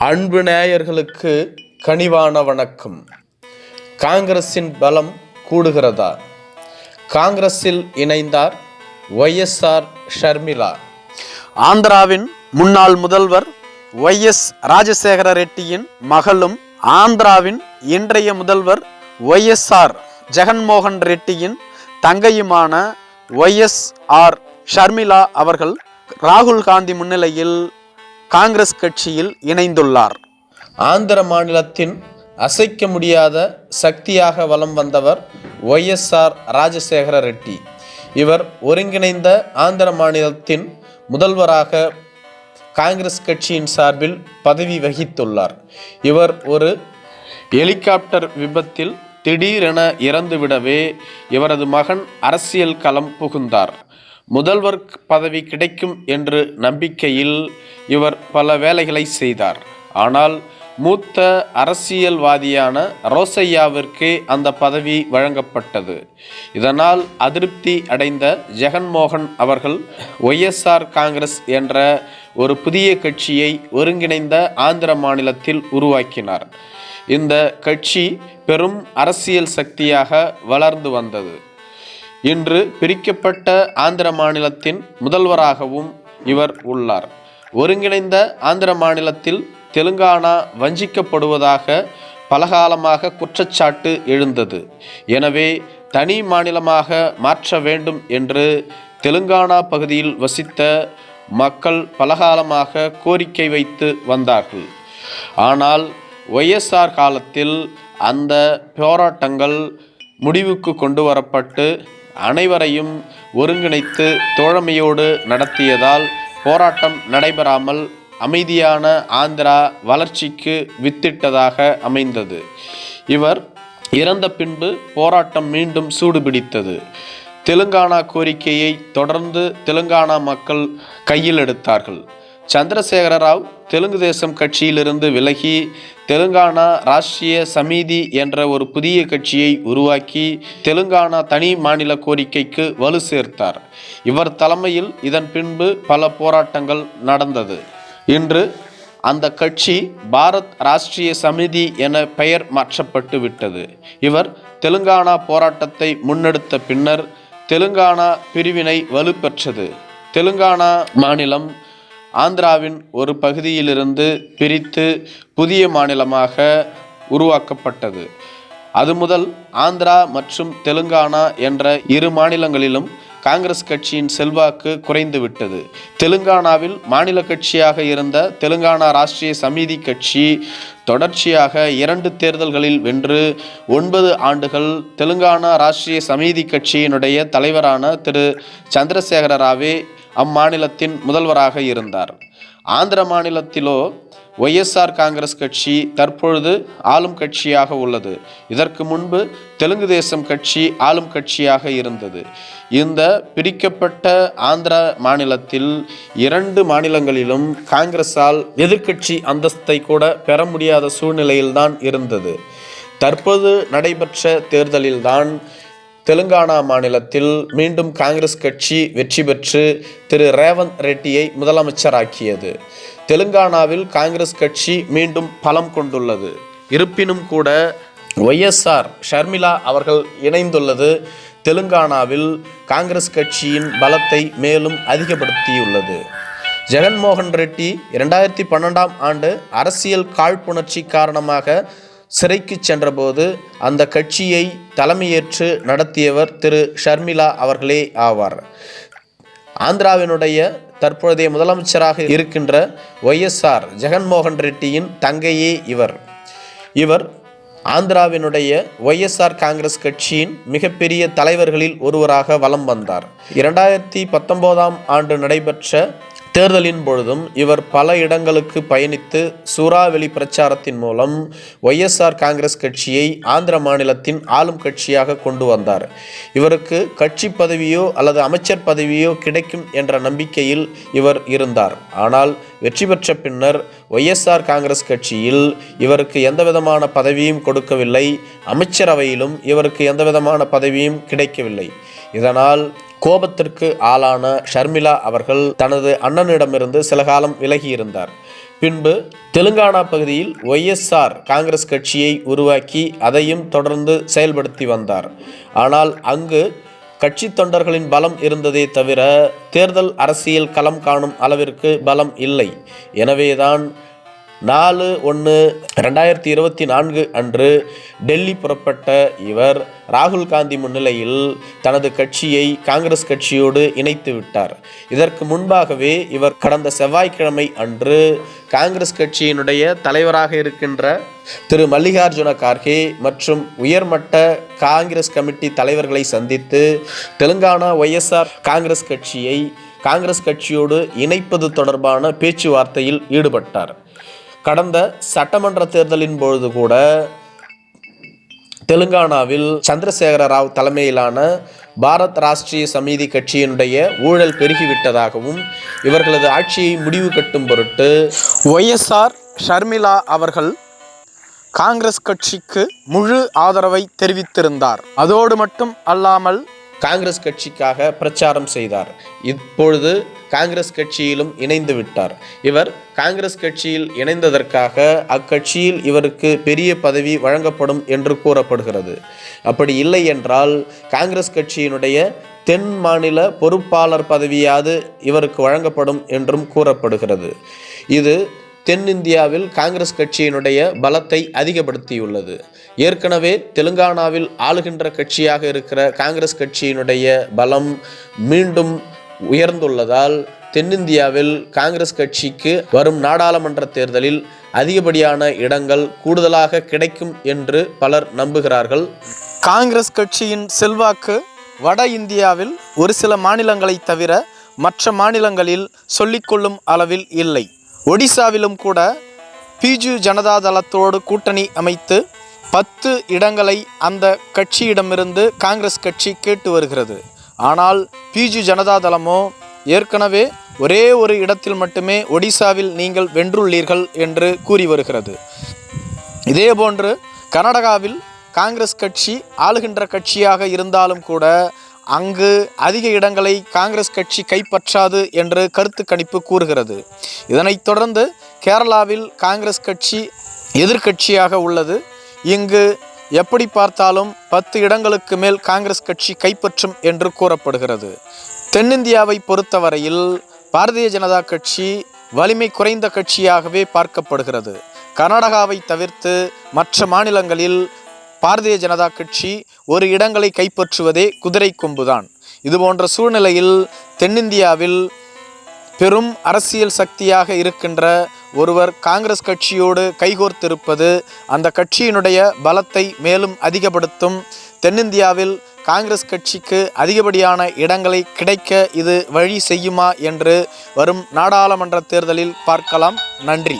அன்பு நேயர்களுக்கு கனிவான வணக்கம். காங்கிரஸின் பலம் கூடுகிறதா? காங்கிரஸில் இணைந்தார் ஒய்எஸ்ஆர் ஷர்மிளா. ஆந்திராவின் முன்னாள் முதல்வர் ஒய் எஸ் ராஜசேகர ரெட்டியின் மகளும் ஆந்திராவின் இன்றைய முதல்வர் ஒய்எஸ்ஆர் ஜெகன்மோகன் ரெட்டியின் தங்கையுமான ஒய்எஸ்ஆர் ஷர்மிளா அவர்கள் ராகுல் காந்தி முன்னிலையில் காங்கிரஸ் கட்சியில் இணைந்துள்ளார். ஆந்திர மாநிலத்தின் அசைக்க முடியாத சக்தியாக வலம் வந்தவர் ஒய்எஸ்ஆர் ராஜசேகர ரெட்டி. இவர் ஒருங்கிணைந்த ஆந்திர மாநிலத்தின் முதல்வராக காங்கிரஸ் கட்சியின் சார்பில் பதவி வகித்துள்ளார். இவர் ஒரு ஹெலிகாப்டர் விபத்தில் திடீரென இறந்துவிடவே இவரது மகன் அரசியல் களம் புகுந்தார். முதல்வர் பதவி கிடைக்கும் என்று நம்பிக்கையில் இவர் பல வேலைகளை செய்தார். ஆனால் மூத்த அரசியல்வாதியான ரோசையாவிற்கு அந்த பதவி வழங்கப்பட்டது. இதனால் அதிருப்தி அடைந்த ஜெகன்மோகன் அவர்கள் ஒய்எஸ்ஆர் காங்கிரஸ் என்ற ஒரு புதிய கட்சியை ஒருங்கிணைந்த ஆந்திர மாநிலத்தில் உருவாக்கினார். இந்த கட்சி பெரும் அரசியல் சக்தியாக வளர்ந்து வந்தது. இன்று பிரிக்கப்பட்ட ஆந்திர மாநிலத்தின் முதல்வராகவும் இவர் உள்ளார். ஒருங்கிணைந்த ஆந்திர மாநிலத்தில் தெலுங்கானா வஞ்சிக்கப்படுவதாக பலகாலமாக குற்றச்சாட்டு எழுந்தது. எனவே தனி மாநிலமாக மாற்ற வேண்டும் என்று தெலுங்கானா பகுதியில் வசித்த மக்கள் பலகாலமாக கோரிக்கை வைத்து வந்தார்கள். ஆனால் ஒய்எஸ்ஆர் காலத்தில் அந்த போராட்டங்கள் முடிவுக்கு கொண்டு வரப்பட்டு அனைவரையும் ஒருங்கிணைத்து தோழமையோடு நடத்தியதால் போராட்டம் நடைபெறாமல் அமைதியான ஆந்திரா வளர்ச்சிக்கு வித்திட்டதாக அமைந்தது. இவர் இறந்த பின்பு போராட்டம் மீண்டும் சூடுபிடித்தது. தெலுங்கானா கோரிக்கையை தொடர்ந்து தெலுங்கானா மக்கள் கையில் எடுத்தார்கள். சந்திரசேகர ராவ் தெலுங்கு தேசம் கட்சியிலிருந்து விலகி தெலுங்கானா ராஷ்டிரிய சமிதி என்ற ஒரு புதிய கட்சியை உருவாக்கி தெலுங்கானா தனி மாநில கோரிக்கைக்கு வலு சேர்த்தார். இவர் தலைமையில் இதன் பின்பு பல போராட்டங்கள் நடந்தது. இன்று அந்த கட்சி பாரத் ராஷ்டிரிய சமிதி என பெயர் மாற்றப்பட்டு விட்டது. இவர் தெலுங்கானா போராட்டத்தை முன்னெடுத்த பின்னர் தெலுங்கானா பிரிவினை வலுப்பெற்றது. தெலுங்கானா மாநிலம் ஆந்திராவின் ஒரு பகுதியிலிருந்து பிரித்து புதிய மாநிலமாக உருவாக்கப்பட்டது. அது முதல் ஆந்திரா மற்றும் தெலுங்கானா என்ற இரு மாநிலங்களிலும் காங்கிரஸ் கட்சியின் செல்வாக்கு குறைந்துவிட்டது. தெலுங்கானாவில் மாநில கட்சியாக இருந்த தெலுங்கானா ராஷ்டிரிய சமிதி கட்சி தொடர்ச்சியாக இரண்டு தேர்தல்களில் வென்று ஒன்பது ஆண்டுகள் தெலுங்கானா ராஷ்டிரிய சமிதி கட்சியினுடைய தலைவரான திரு சந்திரசேகர ராவே அம்மாநிலத்தின் முதல்வராக இருந்தார். ஆந்திர மாநிலத்திலோ ஒய்எஸ்ஆர் காங்கிரஸ் கட்சி தற்பொழுது ஆளும் கட்சியாக உள்ளது. இதற்கு முன்பு தெலுங்கு தேசம் கட்சி ஆளும் கட்சியாக இருந்தது. இந்த பிரிக்கப்பட்ட ஆந்திர மாநிலத்தில் இரண்டு மாநிலங்களிலும் காங்கிரஸால் எதிர்க்கட்சி அந்தஸ்தை கூட பெற முடியாத சூழ்நிலையில்தான் இருந்தது. தற்போது நடைபெற்ற தேர்தலில்தான் தெலுங்கானா மாநிலத்தில் மீண்டும் காங்கிரஸ் கட்சி வெற்றி பெற்று திரு ரேவந்த் ரெட்டியை முதலமைச்சராக்கியது. தெலுங்கானாவில் காங்கிரஸ் கட்சி மீண்டும் பலம் கொண்டுள்ளது. இருப்பினும் கூட ஒய்எஸ்ஆர் ஷர்மிளா அவர்கள் இணைந்துள்ளது. தெலுங்கானாவில் காங்கிரஸ் கட்சியின் பலத்தை மேலும் அதிகப்படுத்தியுள்ளது. ஜெகன்மோகன் ரெட்டி இரண்டாயிரத்தி பன்னெண்டாம் ஆண்டு அரசியல் காழ்ப்புணர்ச்சி காரணமாக சிறைக்கு சென்றபோது அந்த கட்சியை தலைமையேற்று நடத்தியவர் திரு ஷர்மிளா அவர்களே ஆவார். ஆந்திராவினுடைய தற்பொழுதைய முதலமைச்சராக இருக்கின்ற ஒய்எஸ்ஆர் ஜெகன்மோகன் ரெட்டியின் தங்கையே இவர். இவர் ஆந்திராவினுடைய ஒய்எஸ்ஆர் காங்கிரஸ் கட்சியின் மிகப்பெரிய தலைவர்களில் ஒருவராக வலம் வந்தார். இரண்டாயிரத்தி பத்தொன்பதாம் ஆண்டு நடைபெற்ற தேர்தலின் பொழுதும் இவர் பல இடங்களுக்கு பயணித்து சூறாவளி பிரச்சாரத்தின் மூலம் ஒய்எஸ்ஆர் காங்கிரஸ் கட்சியை ஆந்திர மாநிலத்தின் ஆளும் கட்சியாக கொண்டு வந்தார். இவருக்கு கட்சி பதவியோ அல்லது அமைச்சர் பதவியோ கிடைக்கும் என்ற நம்பிக்கையில் இவர் இருந்தார். ஆனால் வெற்றி பெற்ற பின்னர் ஒய்எஸ்ஆர் காங்கிரஸ் கட்சியில் இவருக்கு எந்தவிதமான பதவியும் கொடுக்கவில்லை. அமைச்சரவையிலும் இவருக்கு எந்தவிதமான பதவியும் கிடைக்கவில்லை. இதனால் கோபத்திற்கு ஆளான ஷர்மிளா அவர்கள் தனது அண்ணனிடமிருந்து சில காலம் விலகியிருந்தார். பின்பு தெலுங்கானா பகுதியில் ஒய்எஸ்ஆர் காங்கிரஸ் கட்சியை உருவாக்கி அதையும் தொடர்ந்து செயல்படுத்தி வந்தார். ஆனால் அங்கு கட்சி தொண்டர்களின் பலம் இருந்ததே தவிர தேர்தல் அரசியல் களம் காணும் அளவிற்கு பலம் இல்லை. எனவேதான் நாலு ஒன்று ரெண்டாயிரத்தி இருபத்தி நான்கு அன்று டெல்லி புறப்பட்ட இவர் ராகுல் காந்தி முன்னிலையில் தனது கட்சியை காங்கிரஸ் கட்சியோடு இணைத்து விட்டார். இதற்கு முன்பாகவே இவர் கடந்த செவ்வாய்க்கிழமை அன்று காங்கிரஸ் கட்சியினுடைய தலைவராக இருக்கின்ற திரு. மல்லிகார்ஜுன கார்கே மற்றும் உயர்மட்ட காங்கிரஸ் கமிட்டி தலைவர்களை சந்தித்து தெலுங்கானா ஒய்எஸ்ஆர் காங்கிரஸ் கட்சியை காங்கிரஸ் கட்சியோடு இணைப்பது தொடர்பான பேச்சுவார்த்தையில் ஈடுபட்டார். கடந்த சட்டமன்ற தேர்தலின் பொழுது கூட தெலுங்கானாவில் சந்திரசேகர ராவ் தலைமையிலான பாரத் ராஷ்டிரிய சமிதி கட்சியினுடைய ஊழல் பெருகிவிட்டதாகவும் இவர்களது ஆட்சியை முடிவு கட்டும் பொருட்டு ஒய்எஸ்ஆர் ஷர்மிளா அவர்கள் காங்கிரஸ் கட்சிக்கு முழு ஆதரவை தெரிவித்திருந்தார். அதோடு மட்டும் அல்லாமல் காங்கிரஸ் கட்சிக்காக பிரச்சாரம் செய்தார். இப்பொழுது காங்கிரஸ் கட்சியிலும் இணைந்து விட்டார். இவர் காங்கிரஸ் கட்சியில் இணைந்ததற்காக அக்கட்சியில் இவருக்கு பெரிய பதவி வழங்கப்படும் என்று கூறப்படுகிறது. அப்படி இல்லை என்றால் காங்கிரஸ் கட்சியினுடைய தென் மாநில பொறுப்பாளர் பதவியாவது இவருக்கு வழங்கப்படும் என்றும் கூறப்படுகிறது. இது தென்னிந்தியாவில் காங்கிரஸ் கட்சியினுடைய பலத்தை அதிகப்படுத்தியுள்ளது. ஏற்கனவே தெலுங்கானாவில் ஆளுகின்ற கட்சியாக இருக்கிற காங்கிரஸ் கட்சியினுடைய பலம் மீண்டும் உயர்ந்துள்ளதால் தென்னிந்தியாவில் காங்கிரஸ் கட்சிக்கு வரும் நாடாளுமன்ற தேர்தலில் அதிகப்படியான இடங்கள் கூடுதலாக கிடைக்கும் என்று பலர் நம்புகிறார்கள். காங்கிரஸ் கட்சியின் செல்வாக்கு வட இந்தியாவில் ஒரு சில மாநிலங்களை தவிர மற்ற மாநிலங்களில் சொல்லிக்கொள்ளும் அளவில் இல்லை. ஒடிசாவிலும் கூட பிஜு ஜனதா தளத்தோடு கூட்டணி அமைத்து பத்து இடங்களை அந்த கட்சியிடமிருந்து காங்கிரஸ் கட்சி கேட்டு வருகிறது. ஆனால் பிஜு ஜனதா தளமோ ஏற்கனவே ஒரே ஒரு இடத்தில் மட்டுமே ஒடிசாவில் நீங்கள் வென்றுள்ளீர்கள் என்று கூறி வருகிறது. இதேபோன்று கர்நாடகாவில் காங்கிரஸ் கட்சி ஆளுகின்ற கட்சியாக இருந்தாலும் கூட அங்கு அதிக இடங்களை காங்கிரஸ் கட்சி கைப்பற்றாது என்று கருத்து கணிப்பு கூறுகிறது. இதனைத் தொடர்ந்து கேரளாவில் காங்கிரஸ் கட்சி எதிர்க்கட்சியாக உள்ளது. இங்கு எப்படி பார்த்தாலும் பத்து இடங்களுக்கு மேல் காங்கிரஸ் கட்சி கைப்பற்றும் என்று கூறப்படுகிறது. தென்னிந்தியாவை பொறுத்தவரையில் பாரதிய ஜனதா கட்சி வலிமை குறைந்த கட்சியாகவே பார்க்கப்படுகிறது. கர்நாடகாவை தவிர்த்து மற்ற மாநிலங்களில் பாரதிய ஜனதா கட்சி ஒரு இடங்களை கைப்பற்றுவதே குதிரை கொம்புதான். இதுபோன்ற சூழ்நிலையில் தென்னிந்தியாவில் பெரும் அரசியல் சக்தியாக இருக்கின்ற ஒருவர் காங்கிரஸ் கட்சியோடு கைகோர்த்திருப்பது அந்த கட்சியினுடைய பலத்தை மேலும் அதிகப்படுத்தும். தென்னிந்தியாவில் காங்கிரஸ் கட்சிக்கு அதிகப்படியான இடங்களை கிடைக்க இது வழி செய்யுமா என்று வரும் நாடாளுமன்ற தேர்தலில் பார்க்கலாம். நன்றி.